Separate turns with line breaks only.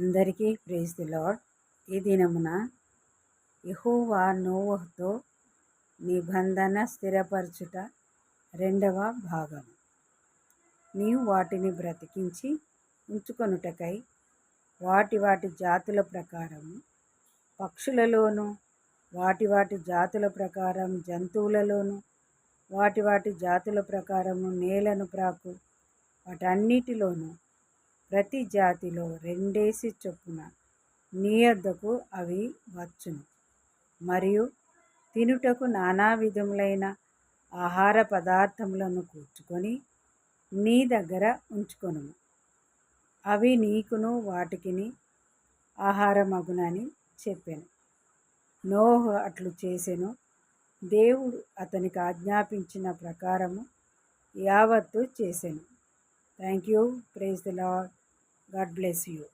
అందరికీ praise the lord ఈ దినమున యహోవా నోవహుతో నిబంధన స్థిరపరచుట రెండవ భాగం. నీవు వాటిని బ్రతికించి ఉంచుకొనుటకై వాటి వాటి జాతుల ప్రకారము పక్షులలోను వాటి వాటి జాతుల ప్రకారం జంతువులలోను వాటి వాటి జాతుల ప్రకారము నేలను ప్రాకు వాటన్నిటిలోనూ ప్రతి జాతిలో రెండేసి చొప్పున నీ వద్దకు అవి వచ్చును. మరియు తినుటకు నానా విధములైన ఆహార పదార్థములను కూర్చుకొని నీ దగ్గర ఉంచుకొను అవి నీకును వాటికిని ఆహారమగునని చెప్పాను. నోహ అట్లు చేసెను. దేవుడు అతనికి ఆజ్ఞాపించిన ప్రకారము యావత్తు చేశాను thank you praise the lord God bless you.